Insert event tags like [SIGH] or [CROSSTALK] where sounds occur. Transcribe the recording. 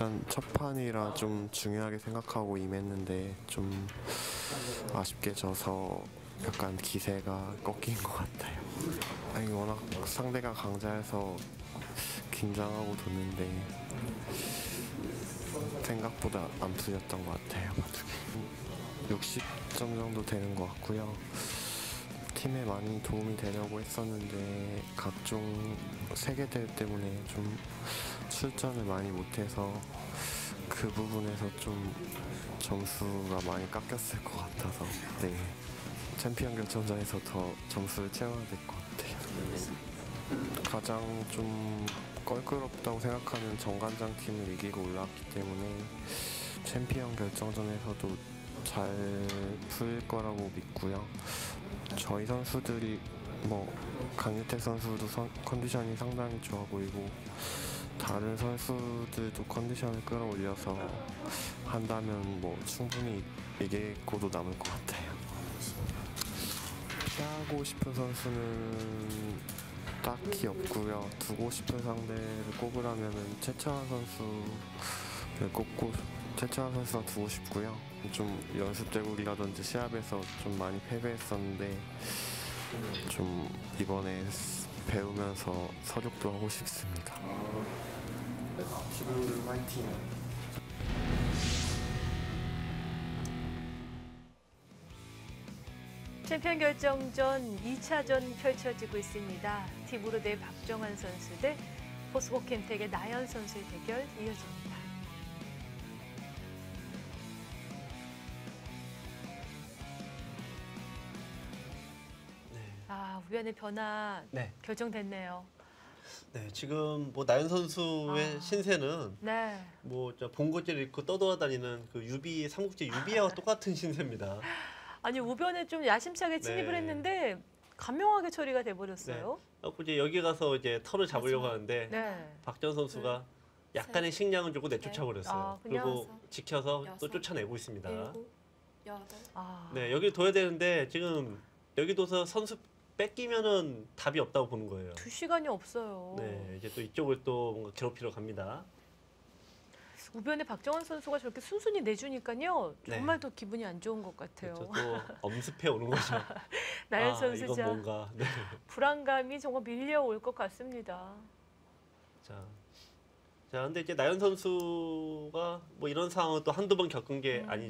일단 첫 판이라 좀 중요하게 생각하고 임했는데 좀 아쉽게 져서 약간 기세가 꺾인 것 같아요. 아니 워낙 상대가 강자여서 긴장하고 뒀는데 생각보다 안 풀렸던 것 같아요. 바둑이 60점 정도 되는 것 같고요. 팀에 많이 도움이 되려고 했었는데 각종 세계대회 때문에 좀 출전을 많이 못해서 그 부분에서 좀 점수가 많이 깎였을 것 같아서 네 챔피언 결정전에서 더 점수를 채워야 될 것 같아요. 가장 좀 껄끄럽다고 생각하는 정관장 팀을 이기고 올라왔기 때문에 챔피언 결정전에서도 잘 풀 거라고 믿고요. 저희 선수들이 뭐 강유택 선수도 선- 컨디션이 상당히 좋아 보이고 다른 선수들도 컨디션을 끌어올려서 한다면 뭐 충분히 이기고도 남을 것 같아요. 피하고 싶은 선수는 딱히 없고요. 두고 싶은 상대를 꼽으라면은 최철환 선수를 꼽고 최철환 선수가 두고 싶고요. 좀 연습 제국이라든지 시합에서 좀 많이 패배했었는데 좀 이번에 배우면서 서력도 하고 싶습니다. 지금들 화이팅! 챔피언 결정전 2차전 펼쳐지고 있습니다. 티브르 대 박정환 선수 대 포스코 캠텍의 나연 선수의 대결 이어집니다. 아, 우연의 변화 네. 결정됐네요. 네, 지금 뭐 나연 선수의 아. 신세는 네. 뭐저 봉고지를 입고 떠돌아다니는 그 유비 삼국지 유비와 똑같은 신세입니다. 아니 우변에 좀 야심차게 침입을 네. 했는데 감명하게 처리가 돼버렸어요. 그래서 이제 여기 가서 이제 털을 잡으려고 하는데 네. 박전 선수가 약간의 식량을 주고 내쫓아 버렸어요. 아, 그리고 여섯, 지켜서 또 여섯, 쫓아내고 있습니다. 일곱, 여덟. 아. 네, 여기 둬야 되는데 지금 여기 둬서 선수 뺏기면은 답이 없다고 보는 거예요. 두 시간이 없어요. 네, 이제 또 이쪽을 또 뭔가 괴롭히러 갑니다. 우변에 박정환 선수가 저렇게 순순히 내주니까요. 네. 정말 더 기분이 안 좋은 것 같아요. 그렇죠. 또 엄습해 오는 [LAUGHS] 거죠. 나연 아, 선수 이건 자 뭔가. 네. 불안감이 정말 밀려올 것 같습니다. 자, 자, 근데 이제 나연 선수가 뭐 이런 상황을 또 한두 번 겪은 게 음. 아니죠.